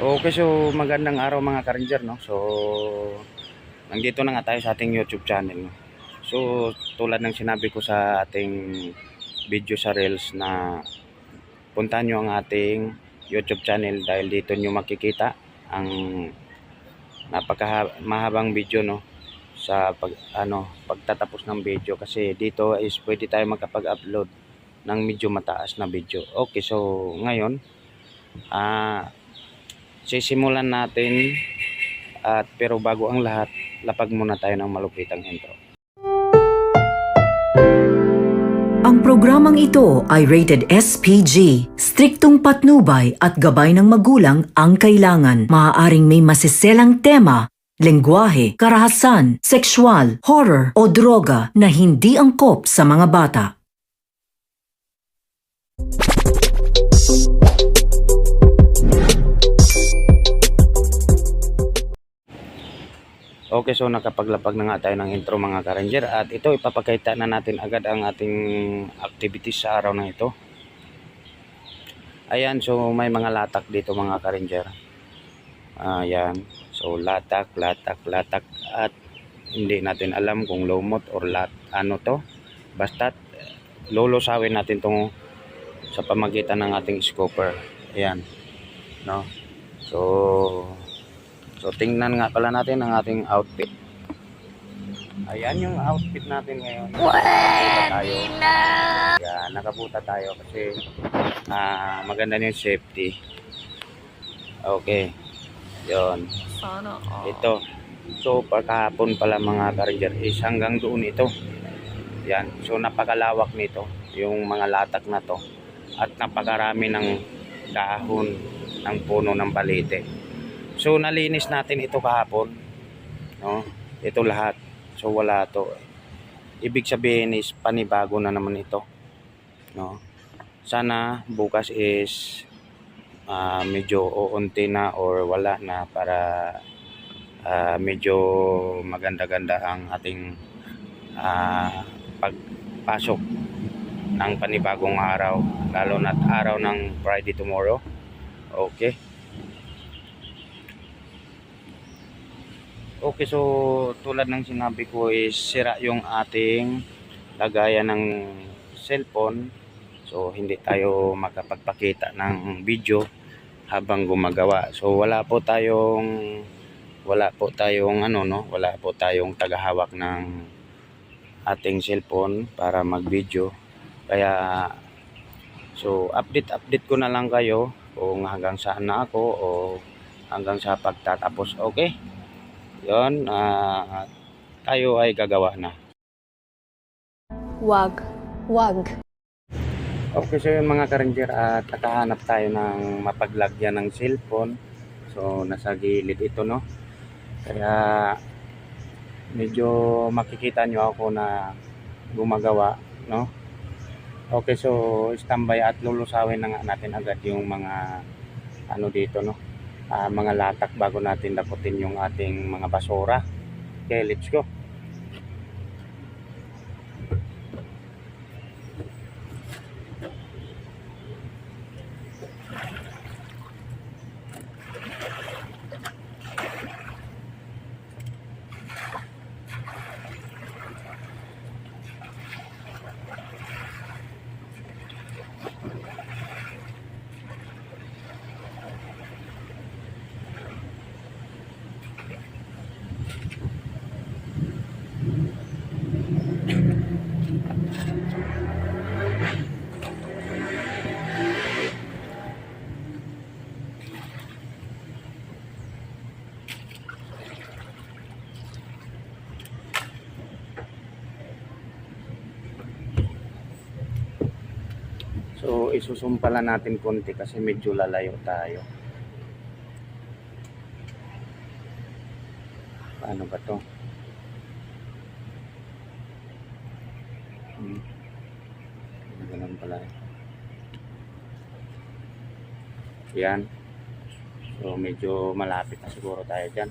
Okay, so magandang araw mga ka-ranger, no? So, nandito na nga tayo sa ating YouTube channel? So, tulad ng sinabi ko sa ating video sa Reels na puntahan nyo ang ating YouTube channel dahil dito nyo makikita ang napaka mahabang video, no? Sa pag, ano, pagtatapos ng video kasi dito is pwede tayo makapag-upload ng medyo mataas na video. Okay, so ngayon, ah, sisimulan natin at pero bago ang lahat, lapag muna tayo ng malupitang intro. Ang programang ito ay rated SPG. Striktong patnubay at gabay ng magulang ang kailangan. Maaaring may masiselang tema, lengguwahe, karahasan, sexual, horror o droga na hindi angkop sa mga bata. Okay, so nakapaglapag na nga tayo ng intro mga ka-ranger at ito ipapakita na natin agad ang ating activities sa araw na ito. Ayan, so may mga latak dito mga ka-ranger. Ayan, so latak, latak, latak at hindi natin alam kung lumot or lat ano to. Basta lulusawin natin tong sa pamagitan ng ating scoper. Ayan. No? So, So tingnan nga pala natin ang ating outfit. Ayan yung outfit natin ngayon. Nakabuta tayo. Ayan, nakabuta tayo kasi ah maganda na yung safety. Okay. Yon. Sana. Ito. So pagkahapon pala mga ka-ranger is hanggang doon ito. Yan. So napakalawak nito yung mga latak na to. At napakarami ng dahon ng puno ng balite. So nalinis natin ito kahapon. No? Ito lahat. So wala to. Ibig sabihin is panibago na naman ito. No? Sana bukas is ah, medyo uunti na or wala na para ah, medyo maganda-ganda ang ating ah, pagpasok ng panibagong araw lalo na't araw ng Friday tomorrow okay okay so tulad ng sinabi ko is sira yung ating lagayan ng cellphone. So hindi tayo makapagpakita ng video habang gumagawa. So wala po tayong wala po tayong ano no? Wala po tayong tagahawak ng ating cellphone para mag-video. Kaya so update update ko na lang kayo kung hanggang saan na ako o hanggang sa pagtatapos. Okay yon ah, tayo ay gagawa na Wag. Wag. Okay, so yun mga ka-ranger at nakahanap tayo ng mapaglagyan ng cellphone. So, nasa gilid ito, no? Kaya, medyo makikita nyo ako na gumagawa, no? Okay, so standby at lulusawin na nga natin agad yung mga ano dito, no? Ah, mga latak bago natin daputin yung ating mga basura. Okay, let's go. So, isusumpalan natin konti kasi medyo lalayo tayo. Paano ba to? Hmm. Ganun pala. Yan. So, medyo malapit na siguro tayo dyan.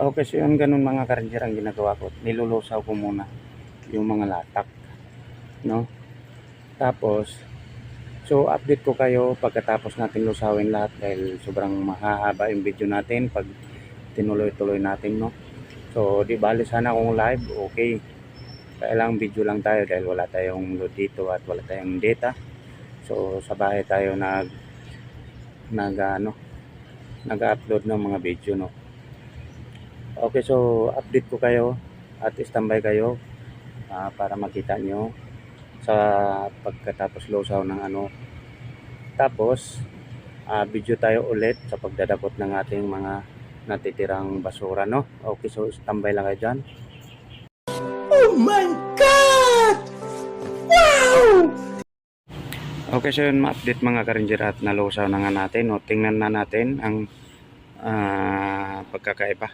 Okay, so yun ganun mga karinjer ang ginagawa ko. Nilulusaw ko muna yung mga latak. No? Tapos, so update ko kayo pagkatapos natin lusawin lahat dahil sobrang mahahaba yung video natin pag tinuloy-tuloy natin, no? So, di bali sana kung live, okay. Kailang video lang tayo dahil wala tayong load dito at wala tayong data. So, sa bahay tayo nag nag ano, nag-upload ng mga video, no? Okay, so update ko kayo at standby kayo ah, para makita nyo sa pagkatapos lusaw ng ano. Tapos, ah, video tayo ulit sa pagdadakot ng ating mga natitirang basura, no? Okay, so standby lang kayo dyan. Okay, so yun, ma-update mga karinjer at nalusaw na nga natin. O, tingnan na natin ang ah, pagkakaiba.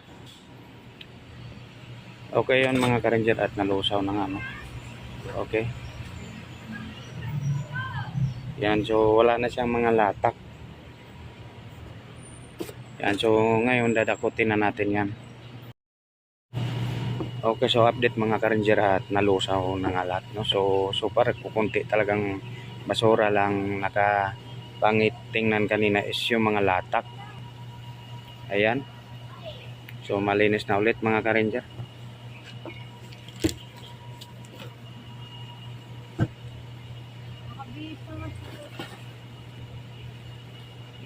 Okay yun mga karinjer at nalusaw na nga. No? Okay. Yan, so wala na siyang mga latak. Yan, so ngayon dadakutin na natin yan. Okay, so update mga karinjer at nalusaw na nga lahat. No? So, super, kukunti talagang basura lang nakapangit tingnan kanina is yung mga latak. Ayan. So, malinis na ulit mga karinjer.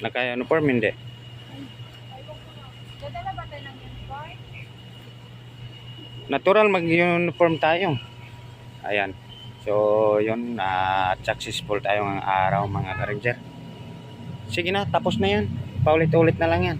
Naka-uniform hindi. Dadala ba tayo uniform? Natural mag-uniform tayo. Ayan. So, yun, na successful tayo ng araw mga ka-ranger. Sige na, tapos na yan. Paulit-ulit na lang yan.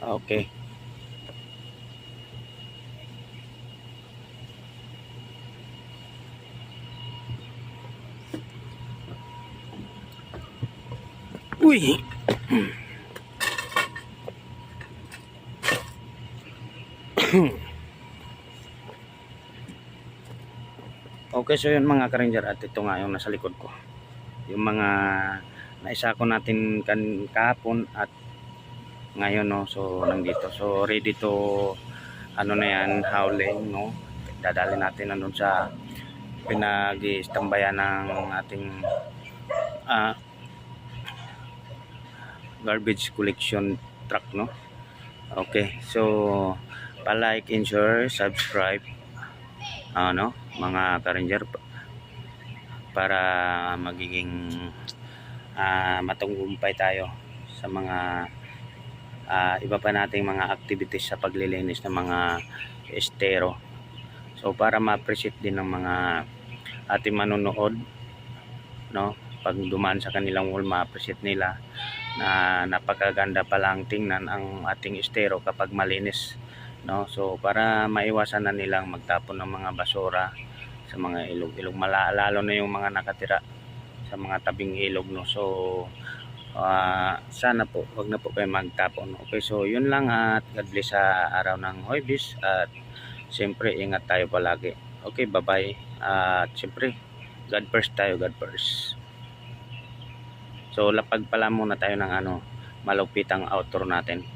Okay. Uy! okay, so yun mga ka-ranger at ito nga yung nasa likod ko. Yung mga naisa ko natin kan kahapon at ngayon no? So nandito. So ready to ano na yan howling no? Dadali natin nandun sa pinag-istambayan ng ating ah, garbage collection truck no? Okay. So pa-like and share subscribe ano mga ka-ranger para magiging ah, matunggumpay tayo sa mga ah, iba pa nating mga activities sa paglilinis ng mga estero. So para ma-appreciate din ng mga ating manonood no? Pag dumaan sa kanilang wall ma-appreciate nila na napakaganda pa lang tingnan ang ating estero kapag malinis no? So para maiwasan na nilang magtapon ng mga basura sa mga ilog-ilog. Lalo na yung mga nakatira sa mga tabing ilog no? So ah, sana po wag na po kayo magtapon okay so yun lang at God bless sa araw ng Hoybis at siyempre ingat tayo palagi. Okay bye bye at siyempre God first tayo God first. So lapag pala muna tayo ng ano malupitang outro natin